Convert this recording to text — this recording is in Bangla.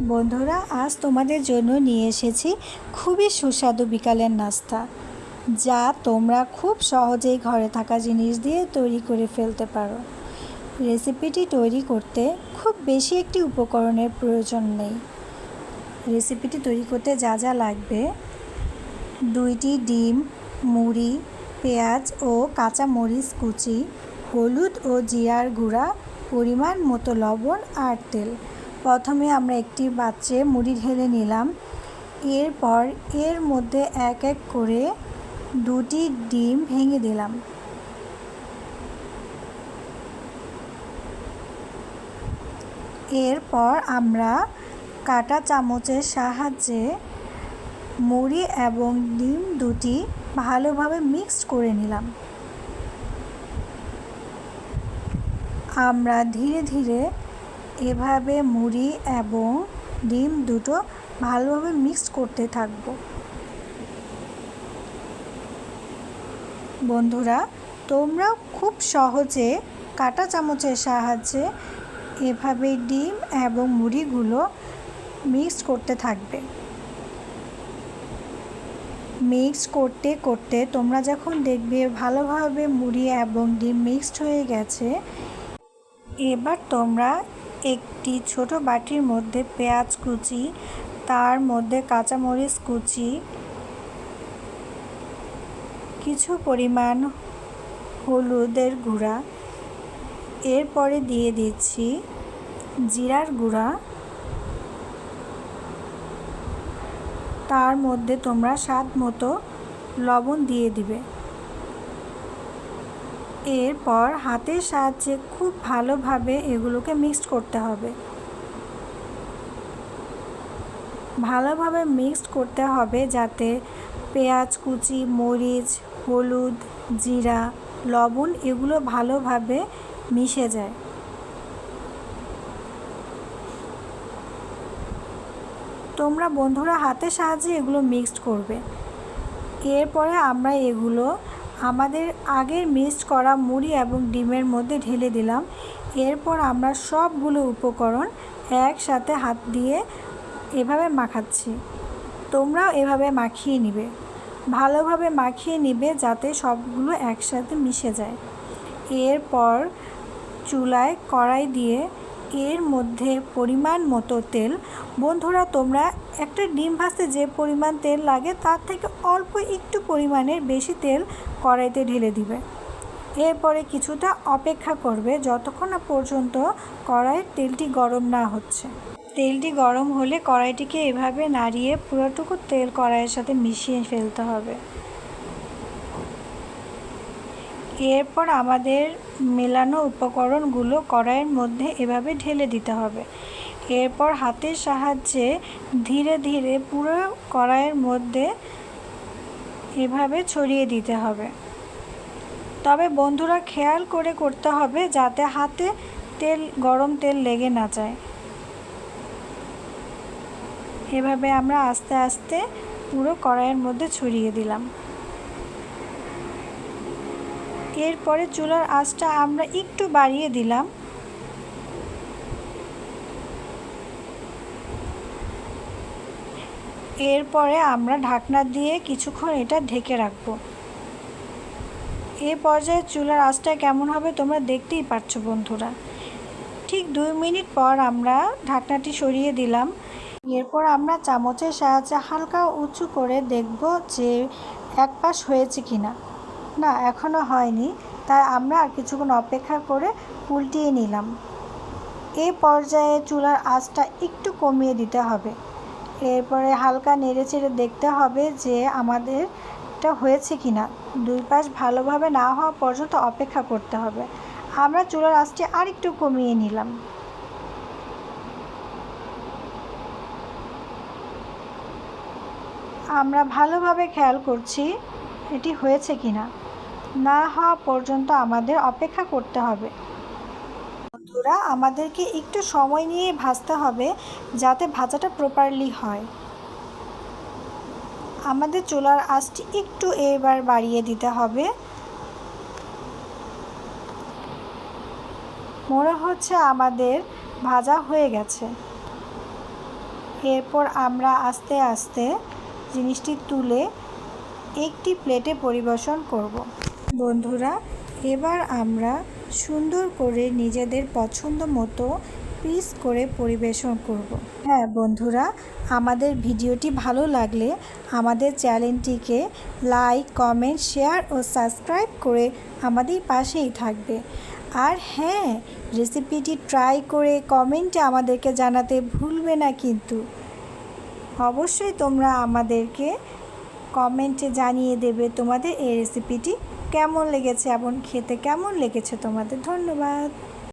বন্ধুরা, আজ তোমাদের জন্য নিয়ে এসেছি খুবই সুস্বাদু বিকালের নাস্তা, যা তোমরা খুব সহজেই ঘরে থাকা জিনিস দিয়ে তৈরি করে ফেলতে পারো। রেসিপিটি তৈরি করতে খুব বেশি একটি উপকরণের প্রয়োজন নেই। রেসিপিটি তৈরি করতে যা যা লাগবে, দুইটি ডিম, মুড়ি, পেঁয়াজ ও কাঁচা মরিচ কুচি, হলুদ ও জিরার গুঁড়া, পরিমাণ মতো লবণ আর তেল। প্রথমে আমরা একটি পাত্রে মুড়ি ঢেলে নিলাম। এরপর এর মধ্যে এক এক করে দুটি ডিম ভেঙে দিলাম। এরপর আমরা কাটা চামচের সাহায্যে মুড়ি এবং ডিম দুটি ভালোভাবে মিক্সড করে নিলাম। আমরা ধীরে ধীরে এভাবে মুড়ি এবং ডিম দুটো ভালোভাবে মিক্স করতে থাকব। বন্ধুরা, তোমরাও খুব সহজে কাটা চামচের সাহায্যে এভাবে ডিম এবং মুড়িগুলো মিক্স করতে থাকবে। মিক্স করতে করতে তোমরা যখন দেখবে ভালোভাবে মুড়ি এবং ডিম মিক্সড হয়ে গেছে, এবার তোমরা একটি ছোট বাটির মধ্যে পেঁয়াজ কুচি, তার মধ্যে কাঁচামরিচ কুচি, কিছু পরিমাণ হলুদের গুঁড়া, এরপরে দিয়ে দিচ্ছি জিরার গুঁড়া। তার মধ্যে তোমরা স্বাদ মতো লবণ দিয়ে দিবে। এরপর হাতের সাহায্যে খুব ভালোভাবে এগুলোকে মিক্সড করতে হবে। ভালোভাবে মিক্সড করতে হবে যাতে পেঁয়াজ, কুচি, মরিচ, হলুদ, জিরা, লবণ এগুলো ভালোভাবে মিশে যায়। তোমরা বন্ধুরা হাতের সাহায্যে এগুলো মিক্সড করবে। এরপরে আমরা এগুলো আমাদের আগের মিক্সড করা মুড়ি এবং ডিমের মধ্যে ঢেলে দিলাম। এরপর আমরা সবগুলো উপকরণ একসাথে হাত দিয়ে এভাবে মাখাচ্ছি। তোমরাও এভাবে মাখিয়ে নিবে। ভালোভাবে মাখিয়ে নিবে যাতে সবগুলো একসাথে মিশে যায়। এরপর চুলায় কড়াই দিয়ে এর মধ্যে পরিমাণ মতো তেল। বন্ধুরা, তোমরা একটা ডিম ভাজতে যে পরিমাণ তেল লাগে, তার থেকে অল্প একটু পরিমাণের বেশি তেল কড়াইতে ঢেলে দিবে। এরপরে কিছুটা অপেক্ষা করবে যতক্ষণ না পর্যন্ত কড়াইয়ের তেলটি গরম না হচ্ছে। তেলটি গরম হলে কড়াইটিকে এভাবে নাড়িয়ে পুরোটুকু তেল কড়াইয়ের সাথে মিশিয়ে ফেলতে হবে। এরপর আমাদের মেলানো উপকরণগুলো কড়াইয়ের মধ্যে এভাবে ঢেলে দিতে হবে। এরপর হাতের সাহায্যে ধীরে ধীরে পুরো কড়াইয়ের মধ্যে এভাবে ছড়িয়ে দিতে হবে। তবে বন্ধুরা খেয়াল করে করতে হবে যাতে হাতে তেল, গরম তেল লেগে না যায়। এভাবে আমরা আস্তে আস্তে পুরো কড়াইয়ের মধ্যে ছড়িয়ে দিলাম। এরপরে চুলার আঁচটা আমরা একটু বাড়িয়ে দিলাম। এরপরে আমরা ঢাকনা দিয়ে কিছুক্ষণ এটা ঢেকে রাখব। এ পর্যায়ে চুলার আঁচটা কেমন হবে তোমরা দেখতেই পাচ্ছ বন্ধুরা। ঠিক দুই মিনিট পর আমরা ঢাকনাটি সরিয়ে দিলাম। এরপর আমরা চামচের সাহায্যে হালকা উঁচু করে দেখব যে এক পাশ হয়েছে কি না এখনও হয়নি। তাই আমরা আর কিছুক্ষণ অপেক্ষা করে উল্টিয়ে নিলাম। এ পর্যায়ে চুলার আঁচটা একটু কমিয়ে দিতে হবে। এরপরে হালকা নেড়ে চেড়ে দেখতে হবে যে আমাদের এটা হয়েছে কি না দুই পাশ ভালোভাবে না হওয়া পর্যন্ত অপেক্ষা করতে হবে। আমরা চুলার আঁচটি আর একটু কমিয়ে নিলাম। আমরা ভালোভাবে খেয়াল করছি এটি হয়েছে কি না না হওয়া পর্যন্ত আমাদের অপেক্ষা করতে হবে। বন্ধুরা, আমাদেরকে একটু সময় নিয়ে ভাজতে হবে যাতে ভাজাটা প্রপারলি হয়। আমাদের চুলার আঁচটি একটু এবার বাড়িয়ে দিতে হবে। মনে হচ্ছে আমাদের ভাজা হয়ে গেছে। এরপর আমরা আস্তে আস্তে জিনিসটি তুলে একটি প্লেটে পরিবেশন করব। বন্ধুরা, এবার আমরা সুন্দর করে নিজেদের পছন্দ মতো পিস করে পরিবেশন করব। হ্যাঁ বন্ধুরা, আমাদের ভিডিওটি ভালো লাগলে আমাদের চ্যানেলটিকে লাইক কমেন্ট শেয়ার ও সাবস্ক্রাইব করে আমাদের পাশেই থাকবে। আর হ্যাঁ রেসিপিটি ট্রাই করে কমেন্টে আমাদেরকে জানাতে ভুলবে না কিন্তু। অবশ্যই তোমরা আমাদেরকে কমেন্টে জানিয়ে দেবে তোমাদের এই রেসিপিটি কেমন লেগেছে? এবং খেতে কেমন লেগেছে তোমাদের? ধন্যবাদ।